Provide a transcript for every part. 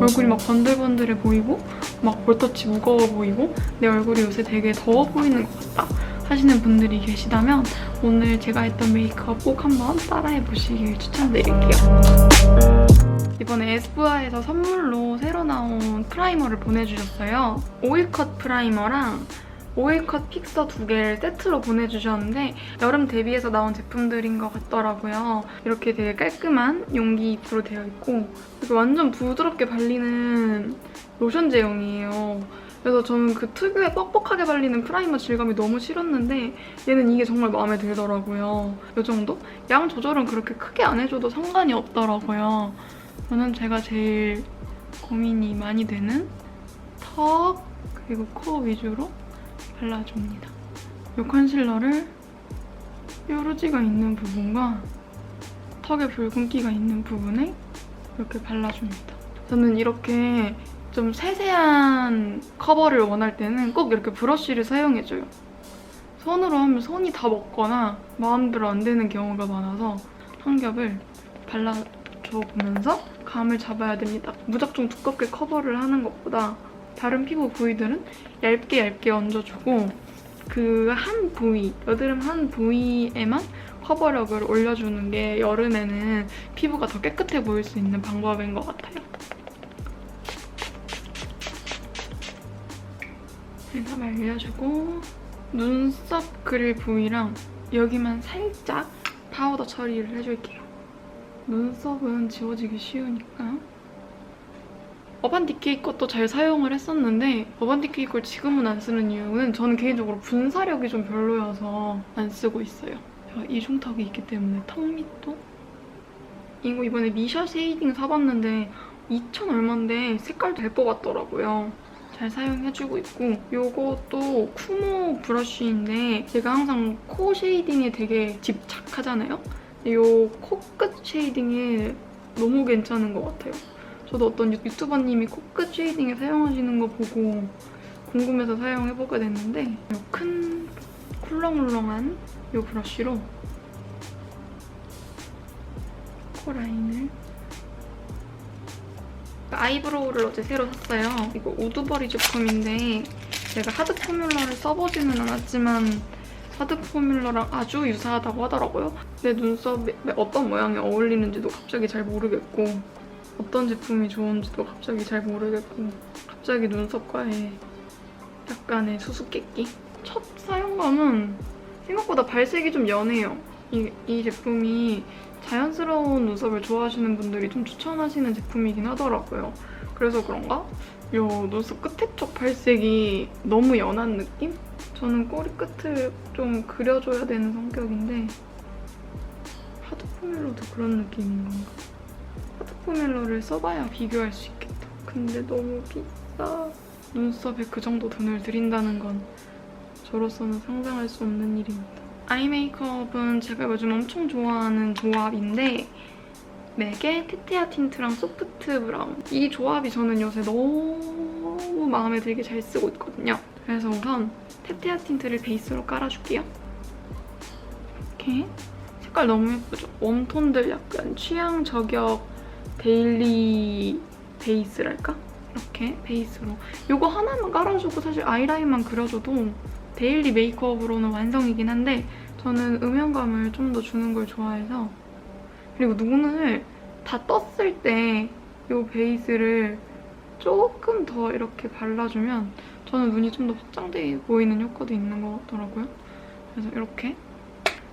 얼굴이 막 번들번들해 보이고 막 볼터치 무거워 보이고 내 얼굴이 요새 되게 더워 보이는 것 같다 하시는 분들이 계시다면 오늘 제가 했던 메이크업 꼭 한번 따라해 보시길 추천드릴게요. 이번에 에스쁘아에서 선물로 새로 나온 프라이머를 보내주셨어요. 오일컷 프라이머랑 오일컷 픽서 두 개를 세트로 보내주셨는데 여름 대비해서 나온 제품들인 것 같더라고요. 이렇게 되게 깔끔한 용기로 되어 있고 완전 부드럽게 발리는 로션 제형이에요. 그래서 저는 그 특유의 뻑뻑하게 발리는 프라이머 질감이 너무 싫었는데 얘는 이게 정말 마음에 들더라고요. 이 정도? 양 조절은 그렇게 크게 안 해줘도 상관이 없더라고요. 저는 제가 제일 고민이 많이 되는 턱 그리고 코 위주로 발라줍니다. 이 컨실러를 뾰루지가 있는 부분과 턱에 붉은기가 있는 부분에 이렇게 발라줍니다. 저는 이렇게 좀 세세한 커버를 원할 때는 꼭 이렇게 브러쉬를 사용해줘요. 손으로 하면 손이 다 먹거나 마음대로 안 되는 경우가 많아서 한 겹을 발라 줘보면서 감을 잡아야 됩니다. 무작정 두껍게 커버를 하는 것보다 다른 피부 부위들은 얇게 얇게 얹어주고 그 한 부위, 여드름 한 부위에만 커버력을 올려주는 게 여름에는 피부가 더 깨끗해 보일 수 있는 방법인 것 같아요. 일단 말려주고 눈썹 그릴 부위랑 여기만 살짝 파우더 처리를 해줄게요. 눈썹은 지워지기 쉬우니까 어반디케이 것도 잘 사용을 했었는데 어반디케이 걸 지금은 안 쓰는 이유는 저는 개인적으로 분사력이 좀 별로여서 안 쓰고 있어요. 이중턱이 있기 때문에 턱 밑도 이거 이번에 미샤 쉐이딩 사봤는데 2천 얼마인데 색깔도 잘 뽑았더라고요. 잘 사용해주고 있고 요것도 쿠모 브러쉬인데 제가 항상 코 쉐이딩에 되게 집착하잖아요. 요 코끝 쉐이딩에 너무 괜찮은 것 같아요. 저도 어떤 유- 유튜버님이 코끝 쉐이딩에 사용하시는 거 보고 궁금해서 사용해보게 됐는데 요큰 쿨렁울렁한 요 브러쉬로 코 라인을 아이브로우를 어제 새로 샀어요. 이거 우드버리 제품인데 제가 하드 포뮬러를 써보지는 않았지만 하드 포뮬러랑 아주 유사하다고 하더라고요. 내 눈썹에 어떤 모양이 어울리는지도 갑자기 잘 모르겠고 어떤 제품이 좋은지도 갑자기 잘 모르겠고 갑자기 눈썹과의 약간의 수수께끼? 첫 사용감은 생각보다 발색이 좀 연해요. 이, 이 제품이 자연스러운 눈썹을 좋아하시는 분들이 좀 추천하시는 제품이긴 하더라고요. 그래서 그런가? 요 눈썹 끝에 쪽 발색이 너무 연한 느낌? 저는 꼬리 끝을 좀 그려줘야 되는 성격인데 하드 포뮬러도 그런 느낌인 건가? 하드 포뮬러를 써봐야 비교할 수 있겠다. 근데 너무 비싸. 눈썹에 그 정도 돈을 들인다는 건 저로서는 상상할 수 없는 일입니다. 아이 메이크업은 제가 요즘 엄청 좋아하는 조합인데 맥의 테테아 틴트랑 소프트 브라운 이 조합이 저는 요새 너무 마음에 들게 잘 쓰고 있거든요. 그래서 우선 테테아 틴트를 베이스로 깔아줄게요. 이렇게 색깔 너무 예쁘죠? 웜톤들 약간 취향 저격 데일리 베이스랄까? 이렇게 베이스로 이거 하나만 깔아주고 사실 아이라인만 그려줘도 데일리 메이크업으로는 완성이긴 한데 저는 음영감을 좀 더 주는 걸 좋아해서 그리고 눈을 다 떴을 때 이 베이스를 조금 더 이렇게 발라주면 저는 눈이 좀 더 확장돼 보이는 효과도 있는 것 같더라고요. 그래서 이렇게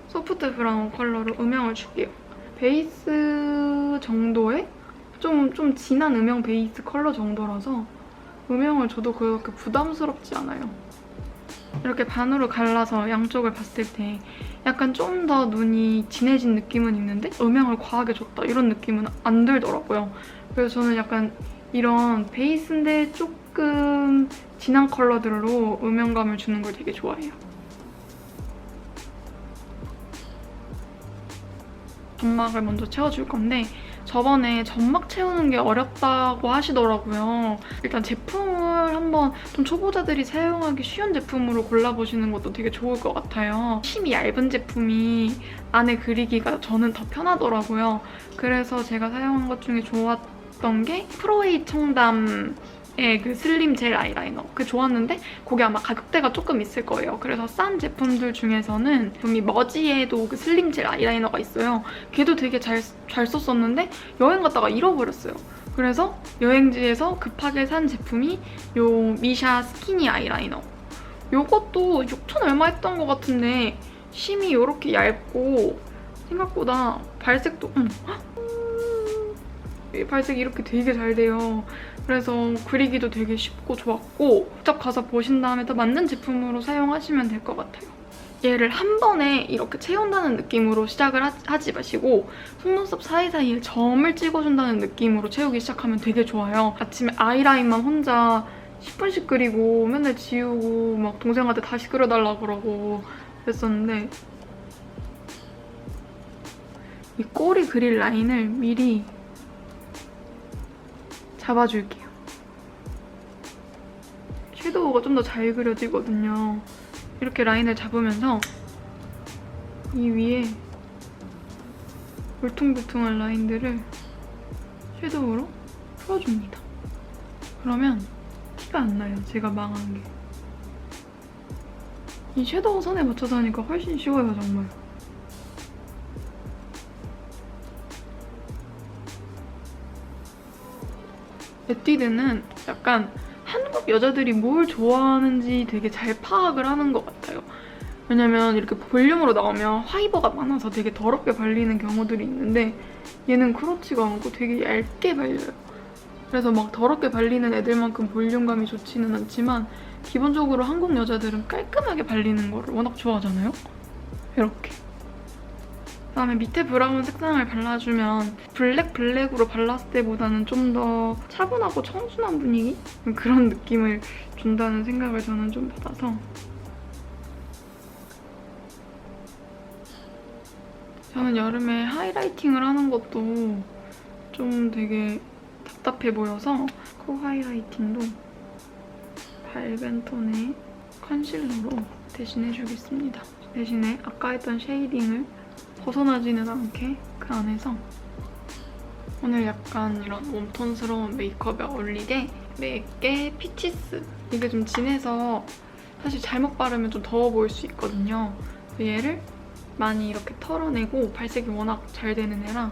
소프트 브라운 컬러로 음영을 줄게요. 베이스 정도의 좀, 좀 진한 음영 베이스 컬러 정도라서 음영을 줘도 그렇게 부담스럽지 않아요. 이렇게 반으로 갈라서 양쪽을 봤을 때 약간 좀 더 눈이 진해진 느낌은 있는데 음영을 과하게 줬다 이런 느낌은 안 들더라고요. 그래서 저는 약간 이런 베이스인데 조금 진한 컬러들로 음영감을 주는 걸 되게 좋아해요. 점막을 먼저 채워줄 건데 저번에 점막 채우는 게 어렵다고 하시더라고요. 일단 제품을 한번 좀 초보자들이 사용하기 쉬운 제품으로 골라보시는 것도 되게 좋을 것 같아요. 힘이 얇은 제품이 안에 그리기가 저는 더 편하더라고요. 그래서 제가 사용한 것 중에 좋았던 게 프로에이 청담 의그 슬림 젤 아이라이너 그 좋았는데 그게 아마 가격대가 조금 있을 거예요. 그래서 싼 제품들 중에서는 여기 머지에도 그 슬림 젤 아이라이너가 있어요. 걔도 되게 잘, 잘 썼었는데 여행 갔다가 잃어버렸어요. 그래서 여행지에서 급하게 산 제품이 요 미샤 스키니 아이라이너. 요것도 6천 얼마 했던 것 같은데 심이 이렇게 얇고 생각보다 발색도 음, 발색이 이렇게 되게 잘 돼요. 그래서 그리기도 되게 쉽고 좋았고 직접 가서 보신 다음에 더 맞는 제품으로 사용하시면 될 것 같아요. 얘를 한 번에 이렇게 채운다는 느낌으로 시작을 하, 하지 마시고 속눈썹 사이사이에 점을 찍어준다는 느낌으로 채우기 시작하면 되게 좋아요. 아침에 아이라인만 혼자 10분씩 그리고 맨날 지우고 막 동생한테 다시 그려달라고 그러고 그랬었는데 이 꼬리 그릴 라인을 미리 잡아줄게요. 섀도우가 좀 더 잘 그려지거든요. 이렇게 라인을 잡으면서 이 위에 울퉁불퉁한 라인들을 섀도우로 풀어줍니다. 그러면 티가 안 나요. 제가 망한 게. 이 섀도우 선에 맞춰서 하니까 훨씬 쉬워요, 정말. 에뛰드는 약간 한국 여자들이 뭘 좋아하는지 되게 잘 파악을 하는 것 같아요. 왜냐면 이렇게 볼륨으로 나오면 화이버가 많아서 되게 더럽게 발리는 경우들이 있는데 얘는 그렇지가 않고 되게 얇게 발려요. 그래서 막 더럽게 발리는 애들만큼 볼륨감이 좋지는 않지만 기본적으로 한국 여자들은 깔끔하게 발리는 거를 워낙 좋아하잖아요. 이렇게. 그다음에 밑에 브라운 색상을 발라주면 블랙 블랙으로 발랐을 때보다는 좀 더 차분하고 청순한 분위기? 그런 느낌을 준다는 생각을 저는 좀 받아서 저는 여름에 하이라이팅을 하는 것도 좀 되게 답답해 보여서 코 하이라이팅도 밝은 톤의 컨실러로 대신해주겠습니다. 대신에 아까 했던 쉐이딩을 벗어나지는 않게 그 안에서 오늘 약간 이런 웜톤스러운 메이크업에 어울리게 맥게 피치스 이게 좀 진해서 사실 잘못 바르면 좀 더워 보일 수 있거든요. 얘를 많이 이렇게 털어내고 발색이 워낙 잘 되는 애라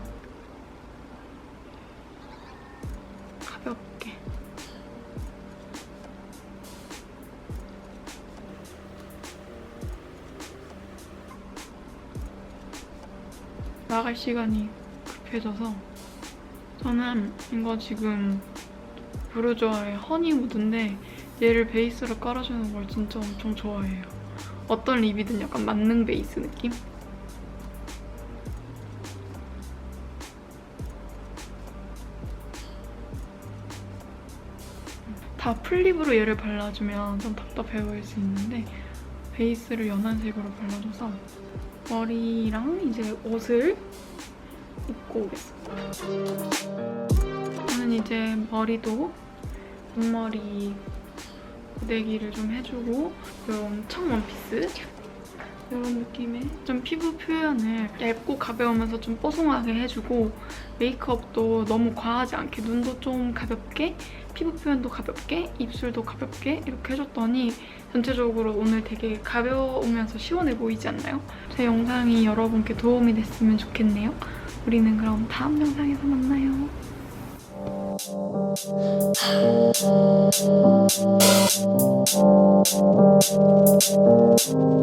나갈 시간이 급해져서 저는 이거 지금 브루조아의 허니우드인데 얘를 베이스로 깔아주는 걸 진짜 엄청 좋아해요. 어떤 립이든 약간 만능 베이스 느낌? 다 풀립으로 얘를 발라주면 좀 답답해 보일 수 있는데 베이스를 연한 색으로 발라줘서 머리랑 이제 옷을 입고 오겠습니다. 저는 이제 머리도 앞머리 고데기를 좀 해주고 이런 청 원피스 이런 느낌의 좀 피부 표현을 얇고 가벼우면서 좀 뽀송하게 해주고 메이크업도 너무 과하지 않게 눈도 좀 가볍게 피부 표현도 가볍게 입술도 가볍게 이렇게 해줬더니 전체적으로 오늘 되게 가벼우면서 시원해 보이지 않나요? 제 영상이 여러분께 도움이 됐으면 좋겠네요. 우리는 그럼 다음 영상에서 만나요.